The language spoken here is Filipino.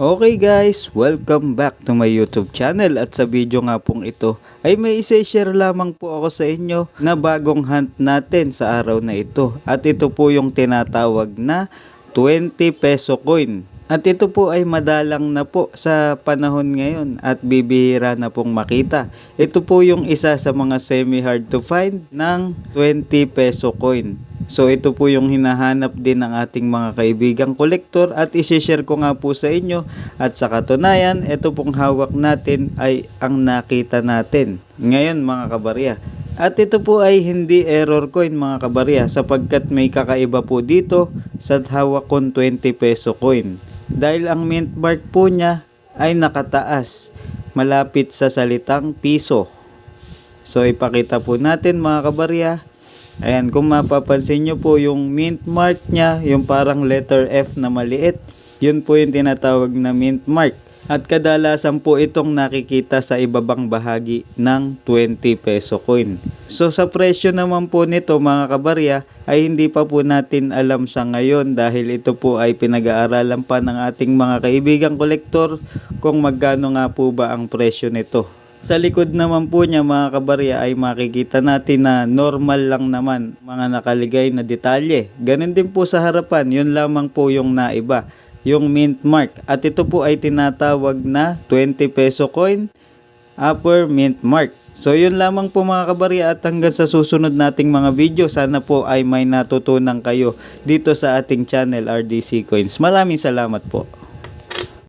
Okay guys, welcome back to my YouTube channel at sa video nga pong ito ay may isa-share lamang po ako sa inyo na bagong hunt natin sa araw na ito at ito po yung tinatawag na 20 peso coin. At ito po ay madalang na po sa panahon ngayon at bibihira na pong makita. Ito po yung isa sa mga semi hard to find ng 20 peso coin. So ito po yung hinahanap din ng ating mga kaibigang kolektor at isishare ko nga po sa inyo at sa katunayan ito pong hawak natin ay ang nakita natin ngayon mga kabarya. At ito po ay hindi error coin mga kabarya sapagkat may kakaiba po dito sa hawak kong 20 peso coin. Dahil ang mint mark po niya ay nakataas malapit sa salitang piso. So ipakita po natin mga kabarya Ayan, kung mapapansin nyo po yung mint mark niya, yung parang letter F na maliit, yun po yung tinatawag na mint mark. At kadalasan po itong nakikita sa ibabang bahagi ng 20 peso coin. So sa presyo naman po nito mga kabarya ay hindi pa po natin alam sa ngayon dahil ito po ay pinag-aaralan pa ng ating mga kaibigang kolektor kung magkano nga po ba ang presyo nito. Sa likod naman po niya mga kabarya ay makikita natin na normal lang naman mga nakaligay na detalye. Ganon din po sa harapan, yun lamang po yung naiba, yung mint mark. At ito po ay tinatawag na 20 peso coin, upper mint mark. So yun lamang po mga kabarya at hanggang sa susunod nating mga video, sana po ay may natutunan kayo dito sa ating channel RDC Coins. Maraming salamat po.